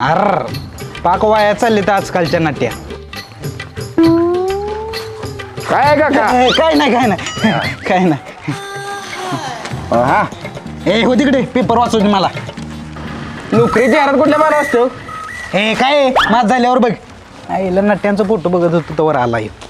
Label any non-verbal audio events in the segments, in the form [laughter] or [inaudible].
अर पाक वाया चालले तर आजकालच्या नाट्या. काय काका? ए, काय नाही काय नाही. काय नाही. हा ए हो तिकडे पेपर वाचू दे मला. नोकरीच्या हारात कुठल्या बारा असतो? हे काय माझ झाल्यावर बघ. आईला नट्यांचा फोटो बघत होतो तवर आला ह्यो.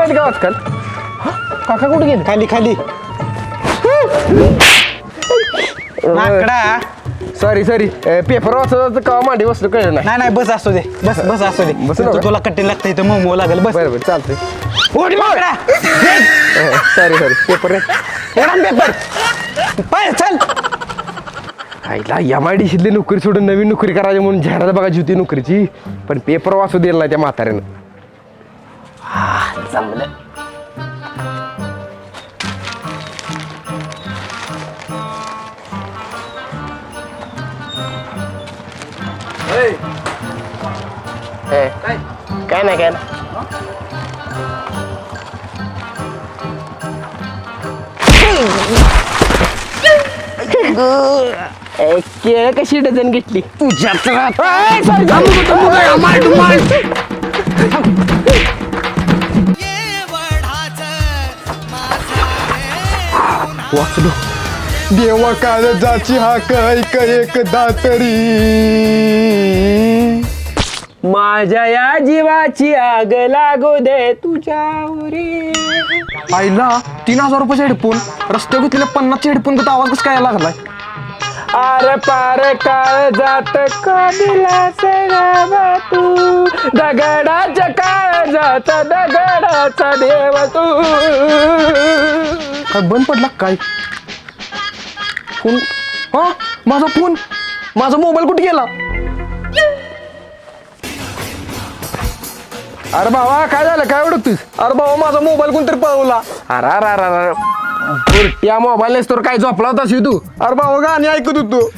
नोकरीच्या जाहिराती येत नाहीत का आजकाल हा? काका कुठे गेले? खाली खाली. माकडा. सॉरी सॉरी पेपर वाचत केव्हा मांडी बसलो कळलं नाही? नाही नाही बस असू दे. बस बस असू दे. बसू नका. तुला कठीण लागतं इथं मोमो लागेल बस. बरं बरं चालतंय. ओढ माकडा. सॉरी सॉरी पेपर पेपर पाय चल. आईला एम आय डी नोकरी सोडून नवीन नोकरी करायची म्हणून जाहिरात बघायची होती नोकरीची. पण पेपर वाचू दिला नाही त्या म्हाताऱ्यानं. काय? नाही काय केळ कशी डझन घेतली? तुझ्या [laughs] वाचलो. देवा काळजाची हाक ऐक एकदा तरी माझ्या या जीवाची आग लागू दे तुझ्यावरी आईला तीन हजार रुपयाचे हेडफोन रस्त्यावर घेतलेले पन्नासचे हेडफोन तर आवाज कसं काय लागलाय? आर पार काळ जात गावा तू. दगडाच्या काळ जात दगडाचा देव तू. काय बंद पडला काय? फोन? हा? माझा फोन? माझा मोबाईल कुठे गेला? अरे बाबा काय झालं? काय ओळखतोस अरे बाबा माझा मोबाईल कोणतरी पळवला. अरे अरे अरे अरे बुरट्या मोबाईल तर काय झोपला होतास तू? अरे बाबा गाणी ऐकत होतो.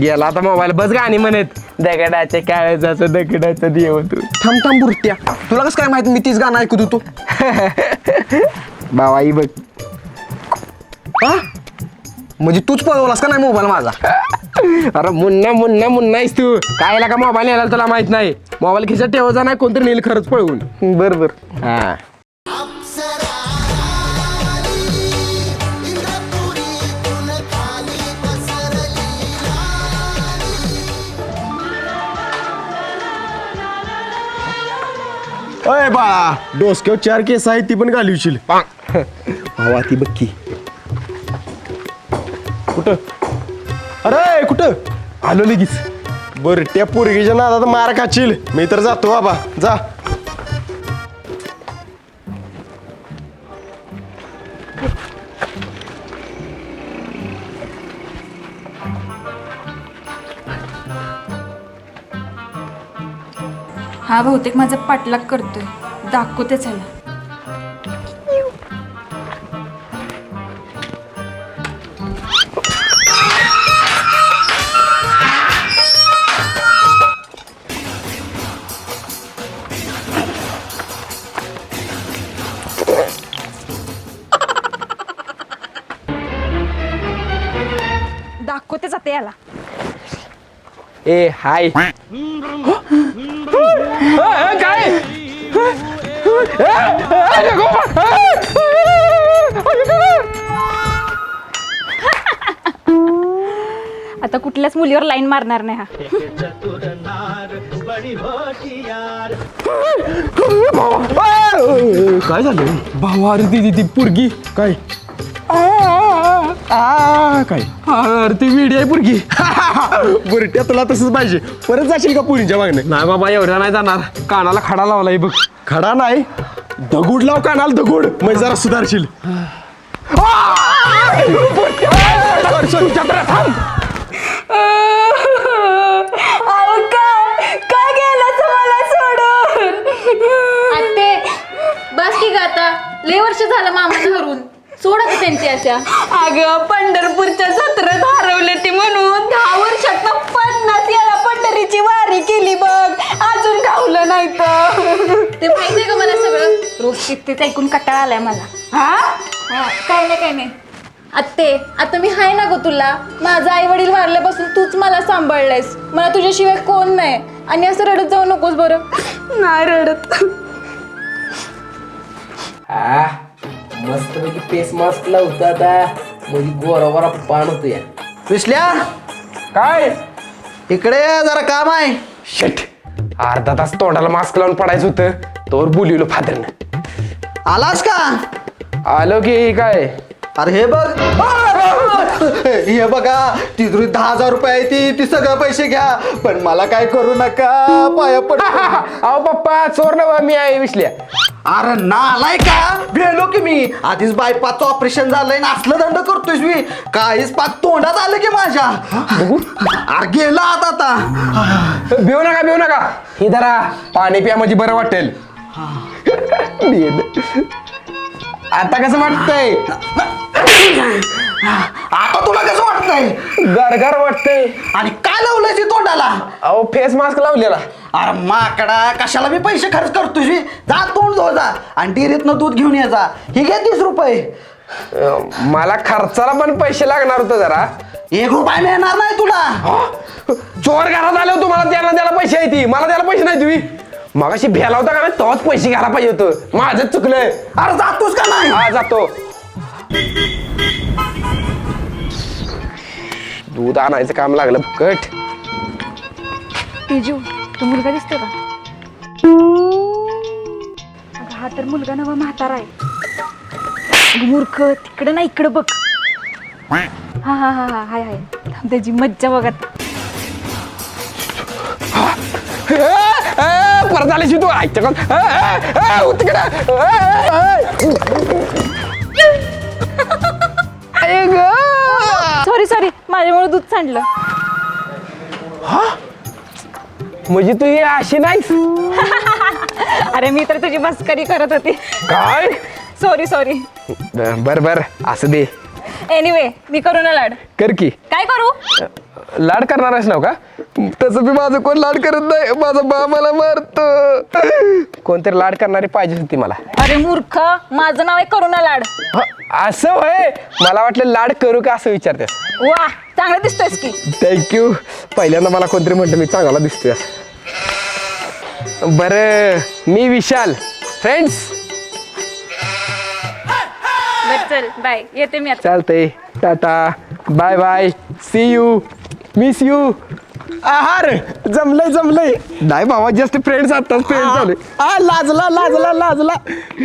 गेला आता मोबाईल. बस गाणी म्हणत. दगडाच्या काळजाचं दगडाचं देव तू. थांब थांब बुरट्या. तुला कसं काय माहिती मी तीच गाणं ऐकत होतो? [laughs] बाबा ही बघ. हा? म्हणजे तूच पळवलास का नाही मोबाईल माझा? अरे मुन्ना मुन्ना मुन्ना आहेस तू. काय का मोबाईल नेला तुला माहीत नाही. मोबाईल खिशात ठेवायचा नाही कोणतरी नेल खरंच पळवून. बर बर. हा. अय बा डोसक्यावर चार केस आहेत ती पण घालवशील भावा ती बक्की कुठं? अरे कुठं? आलो लगेच. बर त्या पोरगीच्या नादात मार खाशील. मी तर जातो बाबा. जा. हा बहुतेक माझा पाठलाग करतोय. दाखवते चला. ए हाय. काय? आता कुठल्याच मुलीवर लाईन मारणार नाही हा. काय झालं? भावा अरे ती ती- ती पुरगी. काय? आ, काय? अरे ती विडी आहे पुरगी. [laughs] बुरट्या तुला तसंच पाहिजे. परत जाशील का पुरीच्या मागणे नाही बाबा एवढ्या नाही जाणार. कानाला खडा लावलाय बघ. खडा नाही. दगुड लाव कानाल दगुड. मग जरा सुधारशील. काय? गेलं मला सोडून? बस की ग आता. लय वर्ष झालं मामाला हरून सोडा का त्यांची आशा अगं पंढरपूरच्या जत्रेत हरवले ती म्हणून. दहा वर्षात पन्नास वेळा पंढरीची वारी केली बघ. अजून गावलं नाही तर. ते माहितीये का मला सगळं? रोज तिथेच ऐकून कटाळा आलाय मला. हा? हा, काय नाही काय नाही. आत्ते आता मी हाय ना ग तुला. माझा आई वडील वारल्यापासून तूच मला सांभाळलंयस. मला तुझ्याशिवाय कोण नाही. आणि असं रडत जाऊ नकोस बरं. नाही रडत. हा मस्त पैकी फेस मास्क लावतो आता. म्हणजे गोरा गोरा पान होतो या विसल्या काय? इकडे ये, जरा काम आहे. शेट अर्धा तास तोंडाला मास्क लावून पडायचं होतं. तोवर बोलवलं फादरनं. आलास का? आलो की काय? अरे हे बघ. हे बघा ती तुझी दहा हजार रुपये आहे ती ती सगळं पैसे घ्या. पण मला काय करू नका. पाया पड. [laughs] अहो पप्पा चोर नवा मी आहे विसल्या अरे नालाय का? भेलो की मी. आधीच बायपाचं ऑपरेशन झालंय ना असलं दंड करतोय मी. काहीच पाक तोंडात आलं की माझ्या. अरे गेला आता आता. भिऊ नका भिऊ नका. ही धरा पाणी प्या म्हणजे बरं वाटेल. [laughs] आता कसं वाटतंय? [laughs] आता तुला कसं वाटतंय? गरगर वाटतंय. आणि काय लावलंय ती तोंडाला? अहो फेस मास्क लावलेला. अरे माकडा कशाला मी पैसे खर्च करतोय? बी? जा तोंड धो जा. आणि डेअरीतनं दूध घेऊन ये जा. हे घे तीस रुपये. अं, मला खर्चाला पण पैसे लागणार होतं जरा. एक रुपया मिळणार नाही तुला. चोर घरात आलो तुम्हाला त्याला द्यायला पैसे आहे ती मला द्यायला पैसे नाही तुम्ही मगाशी भ्याला होता का नाही? तोच पैसे घ्यायला पाहिजे होतं. माझं चुकलंय. अरे जातोस का नाही? हा जातो. दूध आणायचं काम लागलं कट. तेजू तो मुलगा दिसतो का? अगं, हा तर मुलगा नवा म्हातारा आहे. अगं, मूर्ख तिकडं ना इकडं बघ. हा हा हा हा हाय हाय. थांब, त्याची मज्जा बघत परत आल्याशी तू? ऐकते का तिकडे. Sorry sorry. माझ्यामुळे दूध सांडलं. म्हणजे तू ही अशी नाहीस? [laughs] अरे मी तर तुझी मस्करी करत होती. काय? Sorry sorry. बर बर. असं दे. एनिवे मी करू ना लाड. कर की. काय करू? लाड करणार आहेस नाव का? तसं बी माझं कोण लाड करत नाही. माझा बा मला मारतो. कोणतरी लाड करणारी पाहिजे होती मला. अरे मूर्ख माझं नाव आहे करुणा लाड. ह, असं होय? मला वाटलं लाड करू का असं विचारतेस? वा चांगलं दिसतोयस की. थँक्यू पहिल्यांदा मला कोणतरी म्हणतं मी चांगला दिसतोय. बरं मी विशाल. फ्रेंड्स बर चल बाय येते मी आता. चालतंय. Tata. Bye bye see you miss you आहार! जमलंय जमलंय. नाही बाबा जस्ट फ्रेंड्स आताच फ्रेंड्स झाले आ लाजला लाजला लाजला.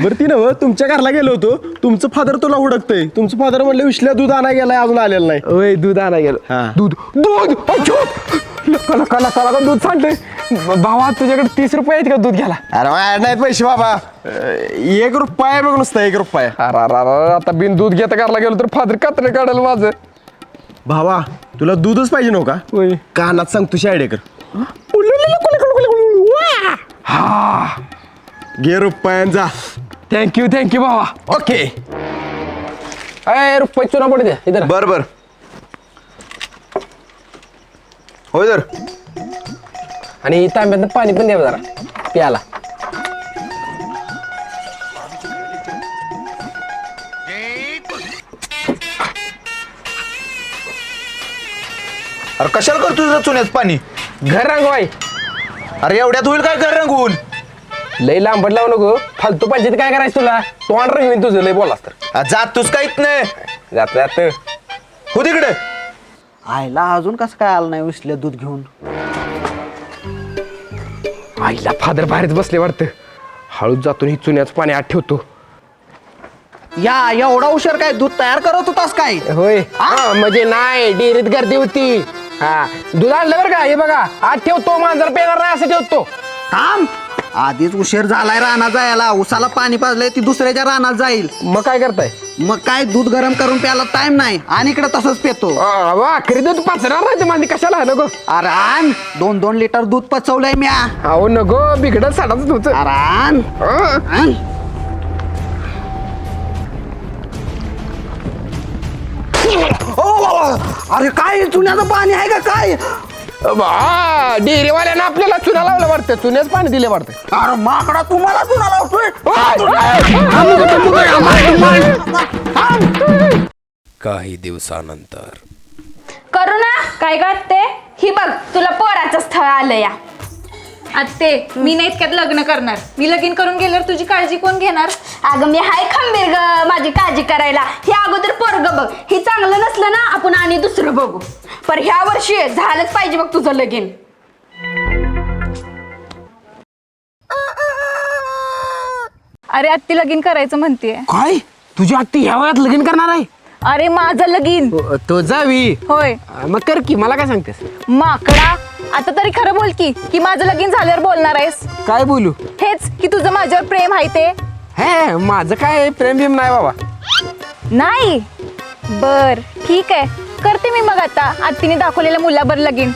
बरं ती नव तुमच्या घरला गेलो होतो. तुमचं फादर तुला हुडकतंय. तुमचं फादर म्हणलं विश्ल्या दूध आणा गेलाय अजून आलेलं नाही. ओय दूध आणा गेलो. दूध दूध! अच्यो! लका लका लका लका दूध सांगते भावा तुझ्याकडे तीस रुपये आहेत का दूध घ्यायला? अरे नाहीत पैसे बाबा. एक रुपया बघ नुसतं एक रुपया. अरे अरे अरे, आता बिन दूध घेता घरला गेलो तर फादर कात्रे काढेल माझं. भावा तुला दूधच पाहिजे नव्ह का? होय. कानात सांग तू शाळेकर हा. घे रुपयान जा थँक्यू थँक्यू भावा. ओके अय रुपये चुना पडू द्या इधर. बर बर. होय तर आणि तांब्यात पाणी पण द्या जरा प्याला अरे कशाला करतो तुझं चुन्यात पाणी? घर रंगवाय. अरे एवढ्यात होईल काय कर रंगवून? लय लांबट लावू नको. फालतू पाहिजे तर काय करायचं तुला? तोंड रंगवीन तुझं लय बोलास तर. जातोस काहीच नाही जात जात. हो तिकडे. आईला अजून कसं काय आलं नाही विसल्या दूध घेऊन? आईला फादर बाहेरच बसले वाटतं. हळूच जातो ही चुन्याचं पाणी आत ठेवतो. या एवढा उशीर काय दूध तयार करत होतास काय? होय. हा म्हणजे नाही डेअरीत गर्दी होती. हा. दूध आणलं बरं का? हे बघा. आत ठेवतो मांजर पेणार नाही असं ठेवतो. थांब. आधीच उशीर झालाय रानात जायला. उसाला पाणी पाजलंय ती दुसऱ्याच्या रानात जाईल. मग काय करताय? मग काय दूध गरम करून प्यायला टाइम नाही. आणि इकडे तसंच पेतो. आ, वा खरी दूध पाचणार नाही ते माझी कशाला? नको. अरे आण. दोन दोन लिटर दूध पचवलंय म्या. अहो नको. बिघडत साठाच तुझं अरे आण. हा. आण. अरे काय चुन्याचं पाणी आहे का काय हा डेअरीवाल्यानं आपल्याला चुना लावलं वाटतं चुन्याच पाणी दिले वाटतं अरे माकडा तुम्हाला चुना लावतोय काही दिवसानंतर करू ना काय करते ही बघ तुला पोराचं स्थळ आलं या आत्ते मी नाही इतक्यात लग्न करणार? मी लगीन करून गेल्यावर तुझी काळजी कोण घेणार? अगं मी हाय खंबीर ग माझी काळजी करायला. हे अगोदर पोरग बघ हे चांगलं नसलं ना आपण आणि दुसरं बघू. पर ह्या वर्षी झालंच पाहिजे बघ तुझं लगीन. अरे आत्ती लगीन करायचं म्हणतीये. काय? तुझी आत्ती ह्या वयात लगीन करणार आहे? अरे माझं लगीन. तो जावी. होय. मग कर की मला काय सांगतेस? माकडा आता तरी खरं बोल की की माझं लगीन झाल्यावर बोलणार आहेस? काय बोलू? हेच की तुझं माझ्यावर प्रेम आहे ते. हे माझं काय प्रेम बिम नाही बाबा. नाही? बर ठीक आहे. करते मी मग आता. आत्तीने दाखवलेल्या मुलाबर लगीन.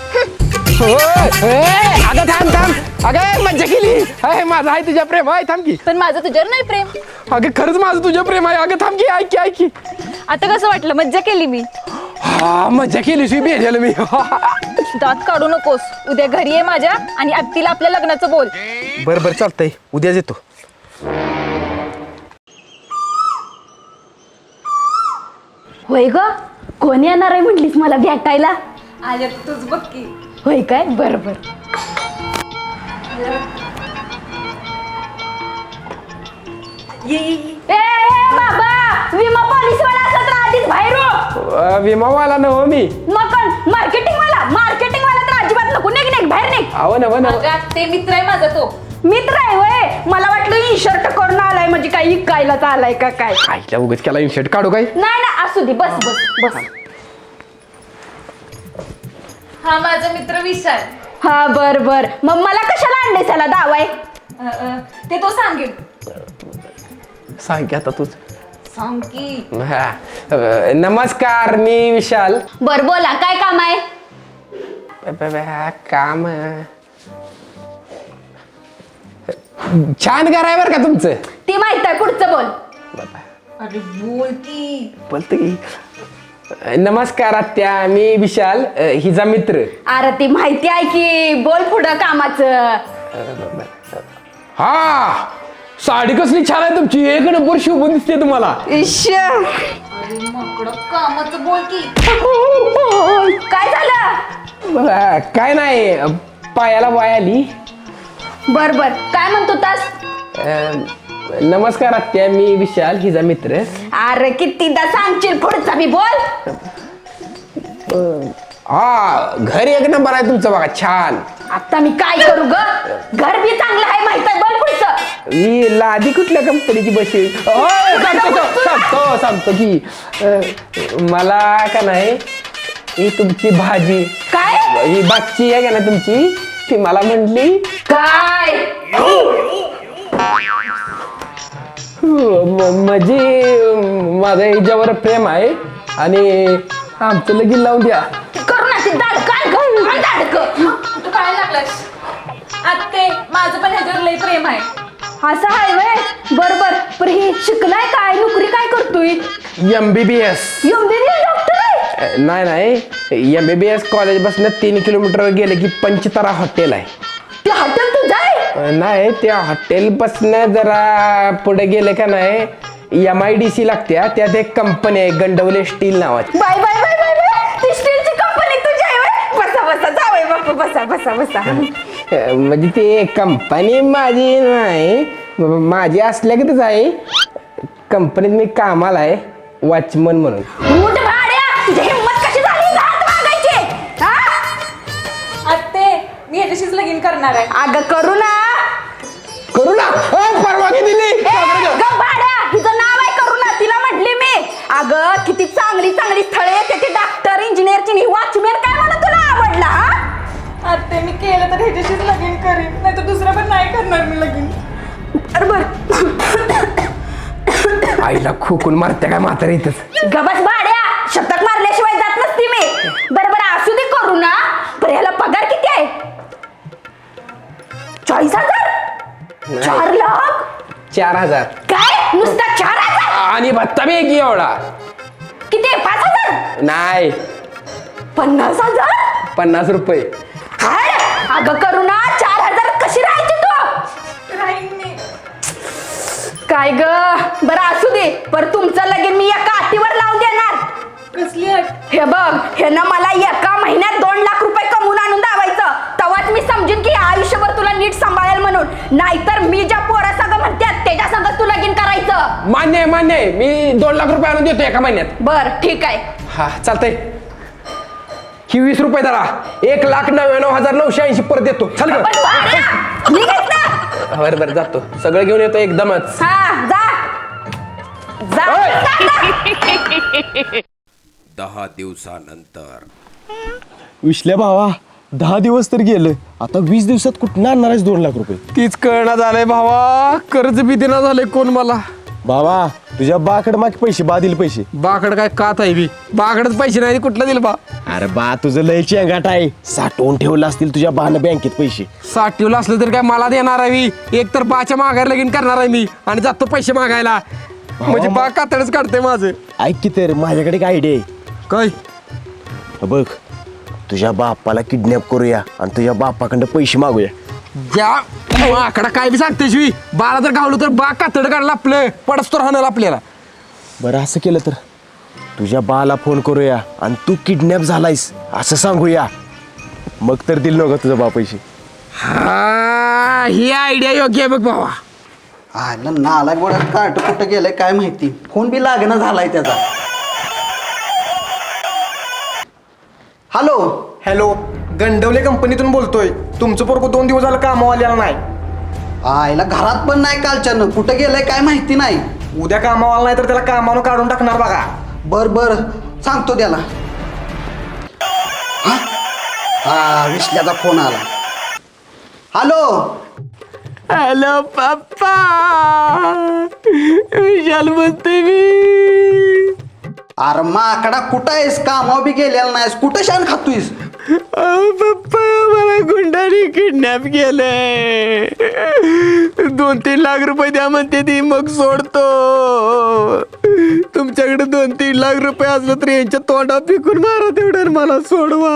होय, ए, अगं थांब थांब. अगं मज्जा केली. अरे माझं आहे तुझ्या प्रेम. आहे थांब की. पण माझं तुझ्यावर नाही प्रेम. अगं खरंच माझं तुझ्या प्रेम आहे. अगं थांब की ऐक की ऐक की. आता कसं वाटलं? मज्जा केली मी. हा मज्जा केली शी भेटेल मी. दात काढू नकोस. उद्या घरी आहे माझ्या आणि आत्तीला आपल्या लग्नाचं बोल. बरं बरं चालतंय. उद्याच येतो. होय ग? कोण येणार आहे म्हटलीस मला भेटायला? आज तूच बघ की. होय काय? बरं बरं. ए, ए, बाबा विमा पॉलिसी अं, विमावाला नव मी. मग मार्केटिंग वाला मार्केटिंग वाला तर अजिबात नको निघ निघ बाहेर निघ. अव नव नव ते मित्र आहे माझा तो. मित्र आहे वय मला वाटलं इन शर्ट करून आलाय म्हणजे काही इकायलाच आलाय का काय? आईला उगाच केला इन्शर्ट काढू काय? नाही ना असू दे बस बस बस. हा माझा मित्र विशाल. हा बर बर. मग मला कशाला आणले त्याला? दावाय अ, अ, ते तो सांगेल. सांग की आता तूच. सांग की हा. अं, नमस्कार मी विशाल. बर बोला काय काम आहे? ब- ब- ब- काम अं, छान कराय बरं का तुमचं? ती माहीत आहे पुढचं बोल. अरे बोल की. बोलतो की. अं, नमस्कार आत्या मी विशाल अं, हिचा मित्र. अरे ती माहिती आहे की बोल पुढं कामाचं. हा. साडी कसली छान आहे तुमची. एक नंबर शिवून दिसते तुम्हाला. इश्श. अरे माकडं कामाचं बोल की. काय झालं? अं, काय नाही अं, पायाला वाय आली. बर बर. काय म्हणतो तास? अं, नमस्कार आत्या मी विशाल हिचा मित्र. अरे कितीदा सांगशील पुढचा बी बोल. हा घर एक नंबर आहे तुमचं बघा छान. आता मी काय करू ग? घर बी चांगलं आहे माहीत आहे ही लादी कुठल्या कंपनीची बशी ओय, सांगतो सांगतो सांगतो की अं, मला का नाही ही तुमची भाजी. काय? ही बागची आहे का ना तुमची? ती मला म्हटली काय? म्हणजे माझं हिच्यावर प्रेम आहे आणि आमचं लगीन लावून द्या. करू ना ती दाडकान ग? दाडक तू काय लागलास आत्ते माझं पण ह्याच्यावर लय प्रेम आहे. असं आहे वय? बर बर पण हे शिकलाय काय? नोकरी काय करतोय? M B B S MBBS doctor आहे? नाही नाही. एम बी बी एस कॉलेजपासून तीन किलोमीटर गेले की पंचतारा हॉटेल आहे. ते हॉटेल तुझं आहे? नाही त्या हॉटेलपासून जरा पुढे गेले का नाही एम आय डी सी लागते त्यात एक कंपनी आहे गंडवले स्टील नावाची. Bye bye bye bye bye ती स्टीलची कंपनी तुझी आहे? बसा बसा जावय बापू बसा बसा बसा. अं, म्हणजे ते कंपनी माझी नाही म- माझी असल्यागतच आहे. कंपनीत मी कामाला आहे वॉचमन म्हणून. मोठे भाड्या तुझी हिंमत कशी झाली? हात मागायची. हा? आत्ते मी ह्याच्याशीच लगीन करणार आहे. अगं करू ना. करू ना? अं, परवानगी दिली? ए, गं भाड्या हिचं नाव आहे करू ना तिला म्हटली मी. अगं किती चांगली चांगली स्थळे त्याची डॉक्टर इंजिनियरची वॉचमॅन काय म्हणा तुला आवडला हा आत्ते मी केलं तर ह्याच्याशीच लगीन करीन नाही तर दुसरं पण नाही करणार मी लगीन. बरोबर आईला खोकून मारते काय म्हातारी इथंच? गबस भाड्या शतक मारल्याशिवाय जात नसती मी. बरोबर असू दे करू ना. पण ह्याला पगार किती आहे? चाळीस हजार? चार लाख? चार हजार. काय? नुसता चार हजार? आणि भत्ता बी एक एवढा. किती आहे? पाच हजार? नाही. पन्नास हजार? पन्नास रुपये. काय अगं करुणा चार काय ग? बरं असू दे. पर तुमचं लगीन मी एका अटीवर लावून देणार. कसली अट हे बघ हे ना मला एका महिन्यात दोन लाख रुपये कमवून आणून दावायचं. तेव्हाच मी समजून की आयुष्यभर तुला नीट सांभाळेल म्हणून. नाहीतर मी ज्या पोरा संग म्हणते त्याच्या संग तू लगीन करायचं. मान्य आहे मान्य आहे. मी दोन लाख रुपये आणून देतो एका महिन्यात. बर ठीक आहे. हा चालतंय. ही वीस रुपये धरा. एक लाख नव्याण्णव हजार नऊशे ऐंशी परत देतो. चल ग. पण निघायचं बरं बरं जातो. सगळं घेऊन येतो एकदमच. हा जा. जा, जा, जा. दहा दिवसानंतर. विश्ल्या भावा दहा दिवस तर गेलं. आता वीस दिवसात कुठं आणणार आहेस दोन लाख रुपये? तीच कळना झालंय भावा. कर्ज बी देना झालंय कोण मला? बाबा तुझ्या बाकडे मागे पैसे बा दिले पैसे. बाकड काय कात आहे बी. बाकडच पैसे नाही कुठलं दिलं बा? अरे बा तुझं लय चेंगाट आहे. साठवून ठेवलं असतील तुझ्या बानं बँकेत पैसे. साठीवलं असलं तर काय मला देणार आहे मी एक तर बाच्या मागायला लगीन करणार आहे मी आणि जातो पैसे मागायला. म्हणजे बा कातडच काढते माझं. ऐक की तर माझ्याकडे एक आयडिया आहे. काय? बघ तुझ्या बापाला किडनॅप करूया आणि तुझ्या बापाकडं पैसे मागूया. ज्या माकडा काय बी सांगते शिवी बाला जर गावलं तर बा कातड काढलं आपलं पडस तर राहणार आपल्याला. बरं असं केलं तर? तुझ्या बाला फोन करूया आणि तू किडनॅप झालायस असं सांगूया. मग तर दिल नका तुझा बा पैसे हा ही आयडिया योग्य आहे बघ भावा. आयला नालायक बोडा कार्ट कुठं गेलंय काय माहिती? फोन बी लागणं झालाय त्याचा. हॅलो? हॅलो? गंडवले कंपनीतून बोलतोय. तुमचं पोरगं दोन दिवस झालं कामावर आलेला नाही. आयला घरात पण नाही कालच्यानं. कुठं गेलंय काय माहिती नाही. उद्या कामावर आला नाही तर त्याला कामावरून काढून टाकणार बघा. बर बर. सांगतो त्याला. हा? हा विश्ल्याचा फोन आला. हॅलो? हॅलो पप्पा. विशाल म्हणते मी. अरे माकडा कुठं आहेस? कामावर बी गेलेला नाहीस. कुठं शान खातोयस? पप्पा मला गुंडाने किडनॅप केलंय. दोन तीन लाख रुपये द्या म्हणते ती मग सोडतो. तुमच्याकडे दोन तीन लाख रुपये असलं तर यांच्या तोंडा पिकून मारा तेवढं मला सोडवा.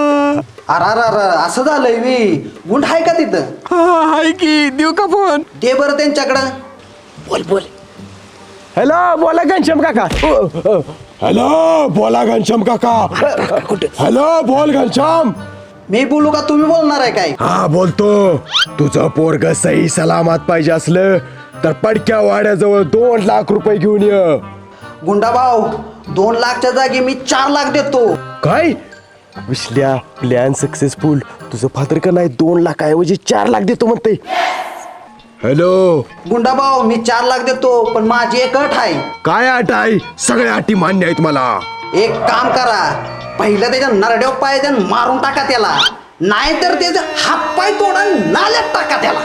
अरे अरे अरे असं झालंय वी गुंड आहे का तिथं? हा हाय की. देऊ का फोन दे बरं त्यांच्याकडं. बोल बोल. हॅलो बोला घनश्याम काका. हॅलो बोला घनश्याम काका. हॅलो बोल घनश्याम. मी बोलू का? तुम्ही बोलणार आहे काय? हा बोलतो. तुझं पोरग सही सलामत पाहिजे असलं तर पडक्या वाड्याजवळ दोन लाख रुपये घेऊन ये. गुंडाभाऊ दोन लाखच्या जागी मी चार लाख देतो. काय? विसल्या प्लॅन सक्सेसफुल तुझं फादर का नाही दोन लाखाऐवजी चार लाख देतो म्हणते हॅलो. गुंडाभाऊ मी चार लाख देतो पण माझी एक अट आहे. काय अट आहे? सगळ्या अटी मान्य आहेत मला. एक काम करा. पहिलं त्याच्या नरड्याव पाय द्या आणि मारून टाका त्याला. नाहीतर त्याचे हात पाय तोडा आणि नाल्यात टाका त्याला.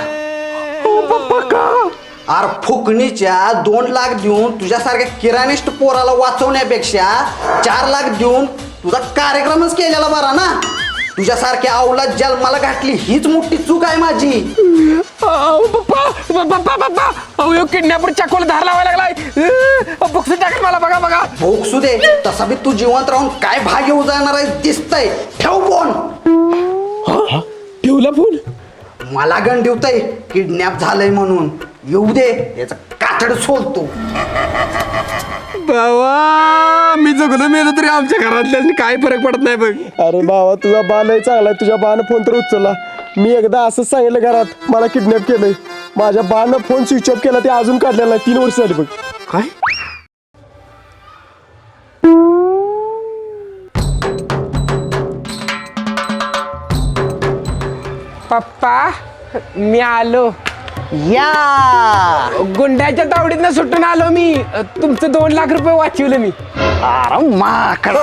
अरे फुकणीच्या दोन लाख देऊन तुझ्यासारख्या किराणिस्ट पोराला वाचवण्यापेक्षा चार लाख देऊन तुझा कार्यक्रमच केलेला बरा ना? तुझ्यासारख्या अवलाद जन्माला घातली हीच मोठी चूक आहे माझी. पप्पा किडनॅपर चाकूला धार लावायला लागलाय. बक्षी टाकेल मला बघा बघा. भोगसू दे. तसा बी तू जिवंत राहून काय भाग येऊ जाणार आहे दिसतंय. ठेव फोन. ठेवला फोन? मला गण ठेवतंय किडनॅप झालंय म्हणून. येऊ दे याचं कातड सोलतो बाबा मी जगलो मेलो तरी आमच्या घरातल्या काय फरक पडत नाही बघ. अरे बाबा तुझा बा लय चांगला आहे. तुझ्या बानं फोन तर उचलला. मी एकदा असंच सांगितलं घरात मला किडनॅप केलंय. माझ्या बानं फोन स्विच ऑफ केला ते अजून काढलेला नाही. तीन वर्ष झाली बघ. काय? पप्पा मी आलो. या! गुंड्याच्या तावडीतनं सुटून आलो मी. तुमचं दोन लाख रुपये वाचवलं मी. अरे माकडा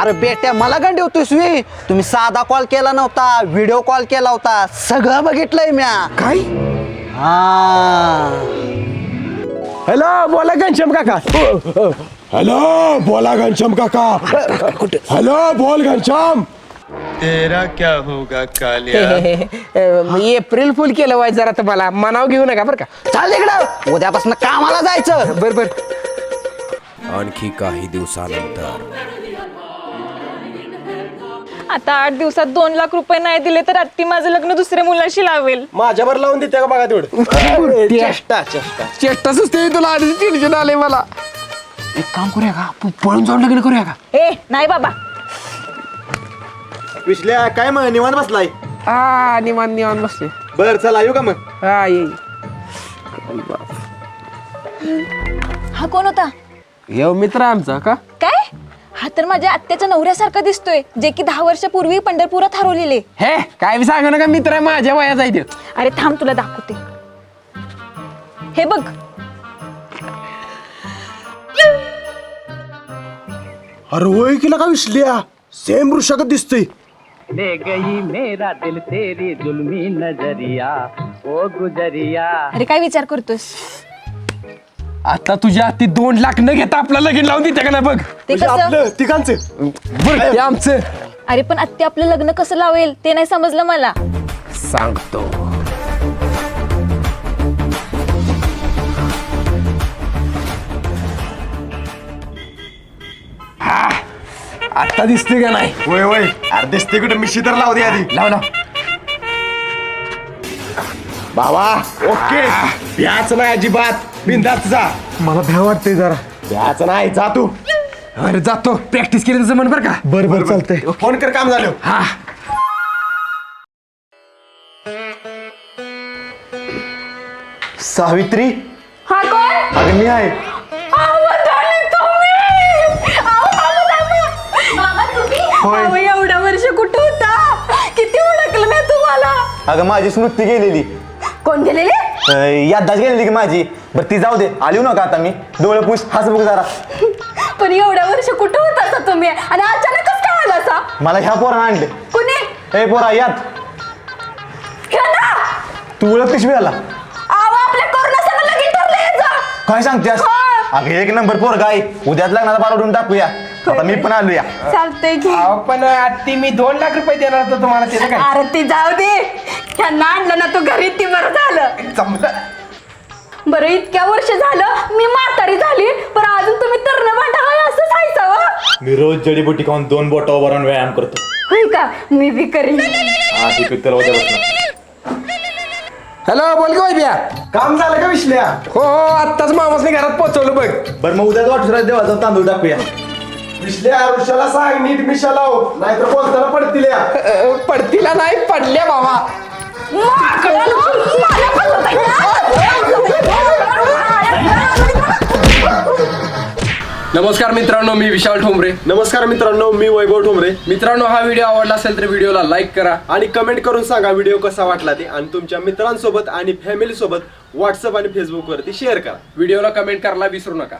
अरे बेट्या मला गण ठेवतोयस वे. तुम्ही साधा कॉल केला नव्हता व्हिडिओ कॉल केला होता. सगळं बघितलंय म्या. काय? हा. हॅलो बोला घनश्याम काका. हॅलो बोला घनश्याम काका. हॅलो बोल घनश्याम. तेरा क्या होगा कालिया? मग एप्रिल फुल केलं वाय जरा तुम्हाला. मनाव घेऊ नका बरं का. चाल इकडं. उद्यापासून कामाला जायचं. बर बर. आणखी काही दिवसानंतर. आता आठ दिवसात दोन लाख रुपये नाही दिले तर आत्ती माझं लग्न दुसऱ्या मुलाशी लावेल. माझ्यावर लावून देते का बघा तेवढं? [laughs] चेष्टा चेष्टा. चेष्टा सुचते तुला. आधीच टेन्शन आले मला. एक काम करूया का? आपण पळून जाऊन लग्न करूया का? ए नाही बाबा. विश्ल्या काय मग निवांत बसलाय? हा निवान निवान बसले. बर चला येऊ का मग? हा ये हा कोण होता? येऊ मित्र आमचा का? काय? हा तर माझ्या आत्याच्या नवऱ्यासारखा दिसतोय जे की दहा वर्षापूर्वी पंढरपुरात हरवलेले. हे काय बी सांगू नका मित्र आहे माझ्या वयाचा आहे त्यो. अरे थांब तुला दाखवते. हे बघ. अरे होय केला का विश्ल्या? सेम वृषागत दिसतोय. ले गई मेरा दिल तेरी जुल्मी नजरिया ओ गुजरिया। अरे काय विचार करतोस? आता तुझ्या हाती दोन लाख न घेता आपलं लगीन लावून देते का नाही बघ? ते म्हणजे कसं? आपलं तिघांचं. बरं ते आमचं. अरे पण आत्या आपलं लग्न कसं लावेल? ते नाही समजलं मला. सांगतो. आता दिसते का नाही? होय होय अरे दिसते कुठे? मिशी तर लावू दे आधी. लाव लाव बाबा. ओके. भ्याच नाही अजिबात. बिंदात जा. मला भ्या वाटतंय जरा. भ्याच नाही. जा तू. अरे जातो. प्रॅक्टिस केली तर म्हण बरं का? बर बर. चालतंय. फोन कर काम झालं. हा. सावित्री? हा कोण? अगं मी आहे. अहो, एवढ्या वर्ष कुठं होता? किती ओळखलं नाही तुम्हाला? अगं माझी स्मृती गेलेली. कोण गेलेले? अं, याददाच गेलेली की माझी. बरं ती जाऊ दे. आली नका आता मी. डोळे पुस हस बघ जरा. पण एवढ्या वर्ष कुठं होता असा तुम्ही? आणि अचानकच काय आला असा मला ह्या पोरानं आणले. कुणी? ए पोरा यात. ह्याला? तू ओळख पिशवी आला अहो, आपल्या कोरोना सगळं लगीन ठरलंय याचं. काय सांगतेस? हा. अगं एक नंबर पोरगा आहे. उद्याच लग्नाचा बारा उडून टाकूया आता मी पण आलो या चालतंय की. अहो, पण आत्ती मी दोन लाख रुपये देणार होतो तुम्हाला त्याचं काय? अरे ती जाऊ दे. ह्यांना आणलं ना तू घरी ती बरं झालं. जमलं. बरं इतक्या वर्ष झालं मी म्हातारी झाली पण अजून तुम्ही तरण भांडा हाय असंच हायचं मी रोज जडीबुटी खाऊन दोन बोटा उभा राहून व्यायाम करतो. होय का? मी बी करीन. त्याला हॅलो बोल की बिया काम झालं का विश्ल्या? हो हो आत्ताच मामासने घरात पोहोचवलं बघ. बरं मग उद्या वाटून देवाचा तांदूळ टाकूया. सांग नीट मिशा लाव. नाहीतर बोलताना पडतील या. पडतीला नाही पडल्या बाबा. नमस्कार मित्रांनो मी विशाल ठोंबरे. नमस्कार मित्रांनो मी वैभव ठोंबरे. मित्रांनो हा व्हिडिओ आवडला असेल तर व्हिडिओला लाईक करा. आणि कमेंट करून सांगा व्हिडिओ कसा वाटला ते. आणि तुमच्या मित्रांसोबत आणि फॅमिली सोबत व्हॉट्सअप आणि फेसबुक वरती शेअर करा. व्हिडिओला कमेंट करायला विसरू नका.